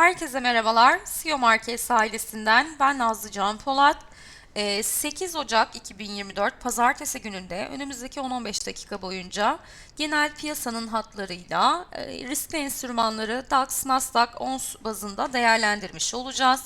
Herkese merhabalar. CEO Markets ailesinden ben Nazlı Can Polat. Ee, 8 Ocak 2024 Pazartesi gününde önümüzdeki 10-15 dakika boyunca genel piyasanın hatlarıyla e, riskli enstrümanları DAX, Nasdaq, ONS bazında değerlendirmiş olacağız.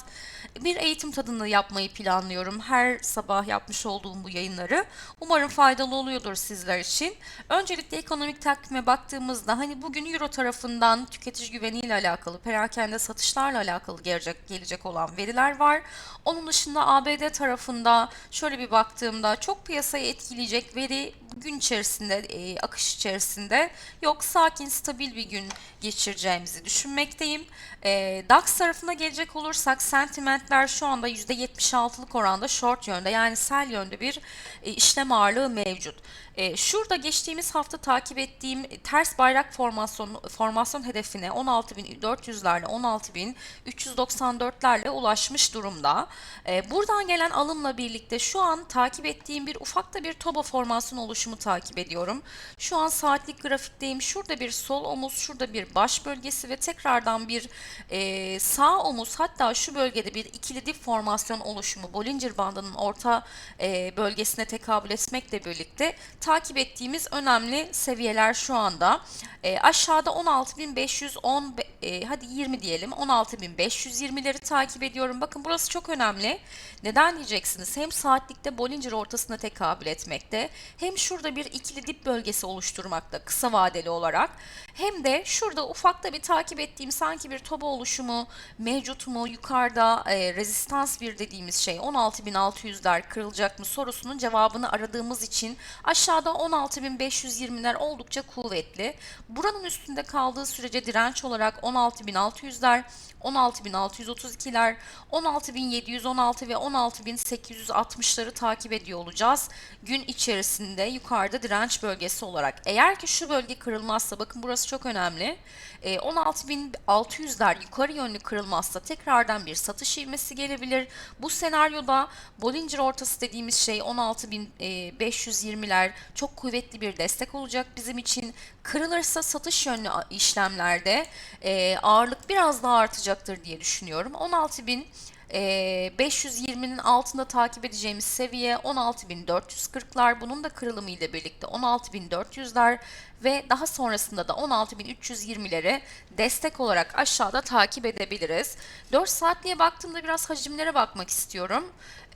Bir eğitim tadını yapmayı planlıyorum. Her sabah yapmış olduğum bu yayınları. Umarım faydalı oluyordur sizler için. Öncelikle ekonomik takvime baktığımızda hani bugün Euro tarafından tüketici güveniyle alakalı, perakende satışlarla alakalı gelecek, gelecek olan veriler var. Onun dışında ABD tarafında şöyle bir baktığımda çok piyasayı etkileyecek veri gün içerisinde, e, akış içerisinde yok. Sakin, stabil bir gün geçireceğimizi düşünmekteyim. E, DAX tarafına gelecek olursak sentimentler şu anda %76'lık oranda short yönde yani sell yönde bir e, işlem ağırlığı mevcut. E, şurada geçtiğimiz hafta takip ettiğim ters bayrak formasyon formasyon hedefine 16.400'lerle 16.394'lerle ulaşmış durumda. E, buradan gelen alımla birlikte şu an takip ettiğim bir ufak da bir toba formasyon oluşumu takip ediyorum. Şu an saatlik grafikteyim. Şurada bir sol omuz, şurada bir baş bölgesi ve tekrardan bir e, sağ omuz hatta şu bölgede bir ikili dip formasyon oluşumu Bollinger bandının orta e, bölgesine tekabül etmekle birlikte takip ettiğimiz önemli seviyeler şu anda. E, aşağıda 16.510 e, hadi 20 diyelim 16.520'leri takip ediyorum. Bakın burası çok önemli. Neden diyeceksiniz? Hem saatlikte Bollinger ortasına tekabül etmekte hem şurada bir ikili dip bölgesi oluşturmakta kısa vadeli olarak hem de şurada ufakta bir takip ettiğim sanki bir toba oluşumu mevcut mu yukarıda e, rezistans bir dediğimiz şey 16.600'ler kırılacak mı sorusunun cevabını aradığımız için aşağıda 16.520'ler oldukça kuvvetli. Buranın üstünde kaldığı sürece direnç olarak 16.600'ler 16.632'ler, 16.716 ve 16.860'ları takip ediyor olacağız. Gün içerisinde yukarıda direnç bölgesi olarak. Eğer ki şu bölge kırılmazsa bakın burası çok önemli. E, 16.600'ler yukarı yönlü kırılmazsa tekrardan bir satış ivmesi gelebilir. Bu senaryoda Bollinger ortası dediğimiz şey 16.520'ler çok kuvvetli bir destek olacak bizim için. Kırılırsa satış yönlü işlemlerde e, ağırlık biraz daha artacaktır diye düşünüyorum. 16.000 e, 520'nin altında takip edeceğimiz seviye 16.440'lar. Bunun da kırılımı ile birlikte 16.400'ler ve daha sonrasında da 16.320'leri destek olarak aşağıda takip edebiliriz. 4 saatliğe baktığımda biraz hacimlere bakmak istiyorum.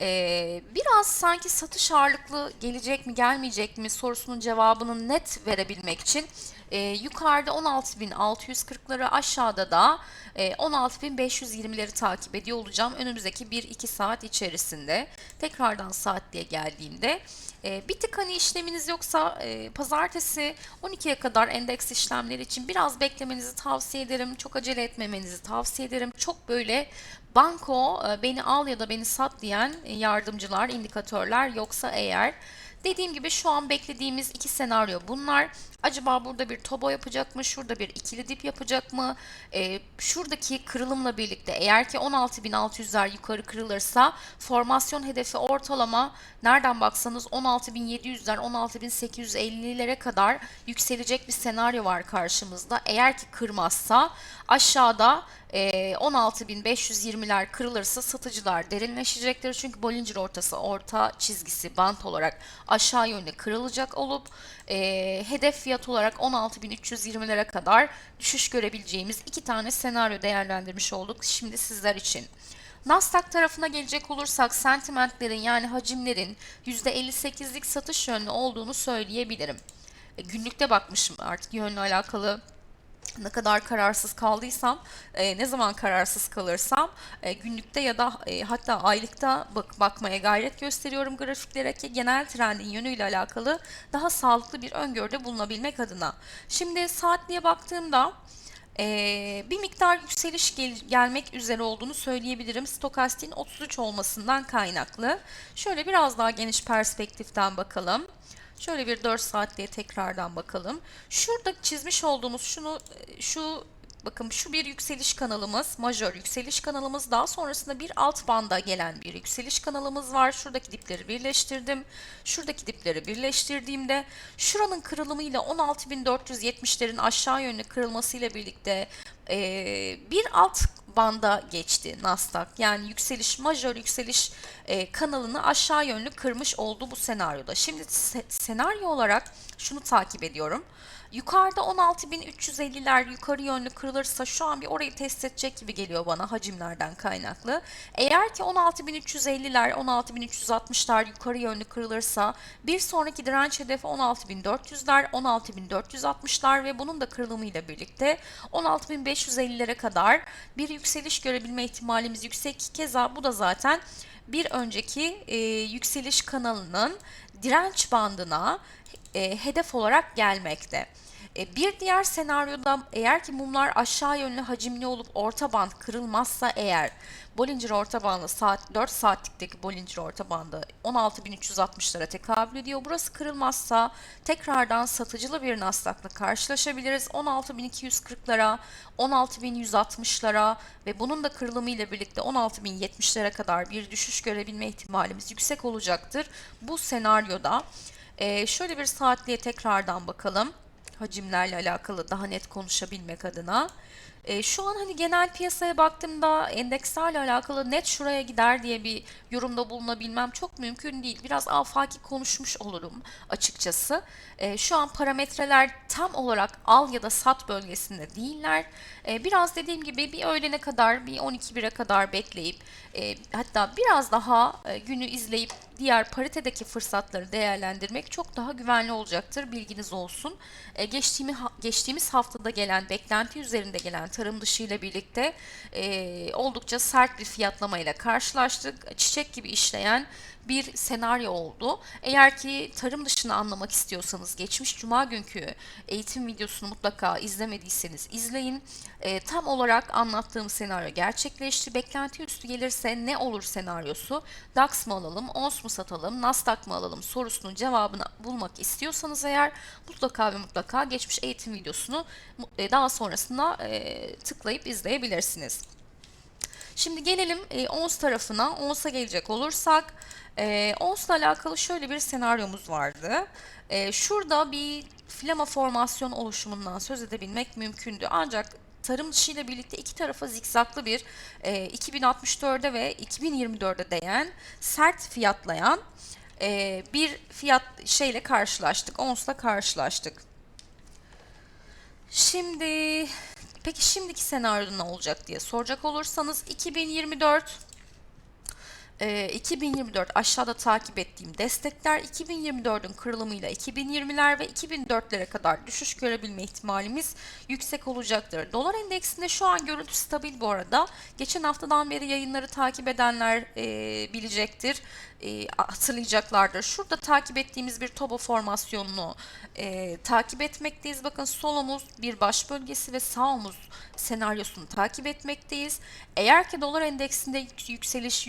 Ee, biraz sanki satış ağırlıklı gelecek mi gelmeyecek mi sorusunun cevabını net verebilmek için e, yukarıda 16.640'ları aşağıda da e, 16.520'leri takip ediyor olacağım önümüzdeki 1-2 saat içerisinde. Tekrardan saatliğe geldiğimde e, bir tık hani işleminiz yoksa e, pazartesi 12'ye kadar endeks işlemleri için biraz beklemenizi tavsiye ederim. Çok acele etmemenizi tavsiye ederim. Çok böyle banko e, beni al ya da beni sat diyen e, yardımcılar, indikatörler yoksa eğer Dediğim gibi şu an beklediğimiz iki senaryo bunlar. Acaba burada bir tobo yapacak mı? Şurada bir ikili dip yapacak mı? Ee, şuradaki kırılımla birlikte eğer ki 16.600'ler yukarı kırılırsa formasyon hedefi ortalama nereden baksanız 16.700'ler 16.850'lere kadar yükselecek bir senaryo var karşımızda. Eğer ki kırmazsa aşağıda e, 16.520'ler kırılırsa satıcılar derinleşecektir. Çünkü Bollinger ortası orta çizgisi bant olarak aşağı yönde kırılacak olup e, hedef fiyat olarak 16.320'lere kadar düşüş görebileceğimiz iki tane senaryo değerlendirmiş olduk şimdi sizler için. Nasdaq tarafına gelecek olursak sentimentlerin yani hacimlerin %58'lik satış yönlü olduğunu söyleyebilirim. E, günlükte bakmışım artık yönle alakalı ne kadar kararsız kaldıysam, e, ne zaman kararsız kalırsam e, günlükte ya da e, hatta aylıkta bak bakmaya gayret gösteriyorum grafiklere ki genel trendin yönüyle alakalı daha sağlıklı bir öngörüde bulunabilmek adına. Şimdi saatliğe baktığımda ee, bir miktar yükseliş gel gelmek üzere olduğunu söyleyebilirim. Stokastiğin 33 olmasından kaynaklı. Şöyle biraz daha geniş perspektiften bakalım. Şöyle bir 4 saatliğe tekrardan bakalım. Şurada çizmiş olduğumuz şunu şu bakın şu bir yükseliş kanalımız, majör yükseliş kanalımız. Daha sonrasında bir alt banda gelen bir yükseliş kanalımız var. Şuradaki dipleri birleştirdim. Şuradaki dipleri birleştirdiğimde şuranın kırılımıyla 16.470'lerin aşağı yönlü kırılmasıyla birlikte bir alt banda geçti Nasdaq. Yani yükseliş, majör yükseliş e, kanalını aşağı yönlü kırmış oldu bu senaryoda. Şimdi se- senaryo olarak şunu takip ediyorum. Yukarıda 16.350'ler yukarı yönlü kırılırsa şu an bir orayı test edecek gibi geliyor bana hacimlerden kaynaklı. Eğer ki 16.350'ler 16.360'lar yukarı yönlü kırılırsa bir sonraki direnç hedefi 16.400'ler 16.460'lar ve bunun da kırılımıyla birlikte 16.550'lere kadar bir yükseliş görebilme ihtimalimiz yüksek. Keza bu da zaten bir önceki e, yükseliş kanalının direnç bandına e, hedef olarak gelmekte. E, bir diğer senaryoda eğer ki mumlar aşağı yönlü hacimli olup orta band kırılmazsa eğer Bollinger orta bandı saat 4 saatlikteki Bollinger orta bandı 16.360'lara tekabül ediyor. Burası kırılmazsa tekrardan satıcılı bir Nasdaq'la karşılaşabiliriz. 16.240'lara, 16.160'lara ve bunun da kırılımı ile birlikte 16.070'lere kadar bir düşüş görebilme ihtimalimiz yüksek olacaktır. Bu senaryoda ee, şöyle bir saatliğe tekrardan bakalım. Hacimlerle alakalı daha net konuşabilmek adına. Ee, şu an hani genel piyasaya baktığımda endekslerle alakalı net şuraya gider diye bir yorumda bulunabilmem çok mümkün değil. Biraz afaki konuşmuş olurum açıkçası. Ee, şu an parametreler tam olarak al ya da sat bölgesinde değiller. Ee, biraz dediğim gibi bir öğlene kadar, bir 12-1'e kadar bekleyip e, hatta biraz daha e, günü izleyip diğer paritedeki fırsatları değerlendirmek çok daha güvenli olacaktır. Bilginiz olsun. E, geçtiğimiz, geçtiğimiz haftada gelen beklenti üzerinde gelen tarım dışı ile birlikte e, oldukça sert bir fiyatlamayla karşılaştık. Çiçek gibi işleyen bir senaryo oldu. Eğer ki tarım dışını anlamak istiyorsanız geçmiş cuma günkü eğitim videosunu mutlaka izlemediyseniz izleyin. E, tam olarak anlattığım senaryo gerçekleşti. Beklenti üstü gelirse ne olur senaryosu? DAX mı alalım, ONS mu satalım, Nasdaq mı alalım sorusunun cevabını bulmak istiyorsanız eğer mutlaka ve mutlaka geçmiş eğitim videosunu e, daha sonrasında e, tıklayıp izleyebilirsiniz. Şimdi gelelim e, ONS tarafına. ONS'a gelecek olursak e, ONS'la alakalı şöyle bir senaryomuz vardı. E, şurada bir flama formasyon oluşumundan söz edebilmek mümkündü. Ancak tarım dışı birlikte iki tarafa zikzaklı bir e, 2064'e ve 2024'e değen sert fiyatlayan e, bir fiyat şeyle karşılaştık. ONS'la karşılaştık. Şimdi peki şimdiki senaryoda ne olacak diye soracak olursanız 2024 e, 2024 aşağıda takip ettiğim destekler 2024'ün kırılımıyla 2020'ler ve 2004'lere kadar düşüş görebilme ihtimalimiz yüksek olacaktır. Dolar endeksinde şu an görüntü stabil bu arada. Geçen haftadan beri yayınları takip edenler e, bilecektir e, hatırlayacaklardır. Şurada takip ettiğimiz bir toba formasyonunu e, takip etmekteyiz. Bakın sol omuz bir baş bölgesi ve sağ omuz senaryosunu takip etmekteyiz. Eğer ki dolar endeksinde yükseliş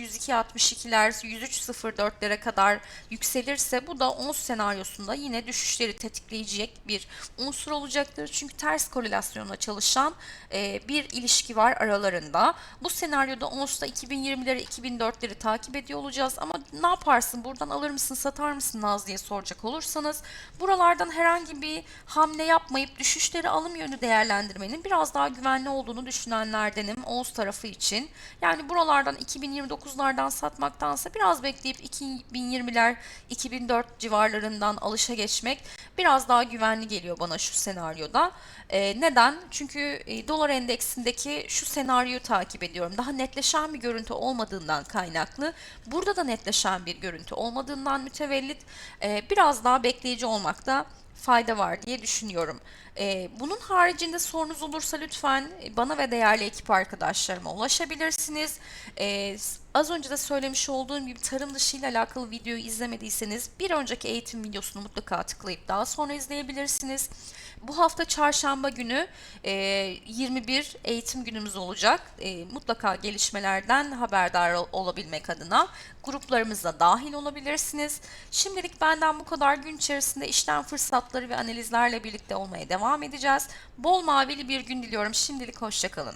102.62'ler 103.04'lere kadar yükselirse bu da ons senaryosunda yine düşüşleri tetikleyecek bir unsur olacaktır. Çünkü ters korelasyonla çalışan e, bir ilişki var aralarında. Bu senaryoda onsda 2020'leri 2004'leri takip ediyor olacağız ama ne yaparsın buradan alır mısın satar mısın Naz diye soracak olursanız buralardan herhangi bir hamle yapmayıp düşüşleri alım yönü değerlendirmenin biraz daha güvenli olduğunu düşünenlerdenim ONS tarafı için. Yani buralardan 2029'lardan satmaktansa biraz bekleyip 2020'ler 2004 civarlarından alışa geçmek biraz daha güvenli geliyor bana şu senaryoda. Ee, neden? Çünkü e, dolar endeksindeki şu senaryoyu takip ediyorum. Daha netleşen bir görüntü olmadığından kaynaklı. Burada da netleşen bir görüntü olmadığından mütevellit e, biraz daha bekleyici olmakta fayda var diye düşünüyorum. Ee, bunun haricinde sorunuz olursa lütfen bana ve değerli ekip arkadaşlarıma ulaşabilirsiniz. Az önce de söylemiş olduğum gibi tarım dışı ile alakalı videoyu izlemediyseniz bir önceki eğitim videosunu mutlaka tıklayıp daha sonra izleyebilirsiniz. Bu hafta çarşamba günü e, 21 eğitim günümüz olacak. E, mutlaka gelişmelerden haberdar ol, olabilmek adına gruplarımıza dahil olabilirsiniz. Şimdilik benden bu kadar gün içerisinde işlem fırsatları ve analizlerle birlikte olmaya devam edeceğiz. Bol mavili bir gün diliyorum. Şimdilik hoşçakalın.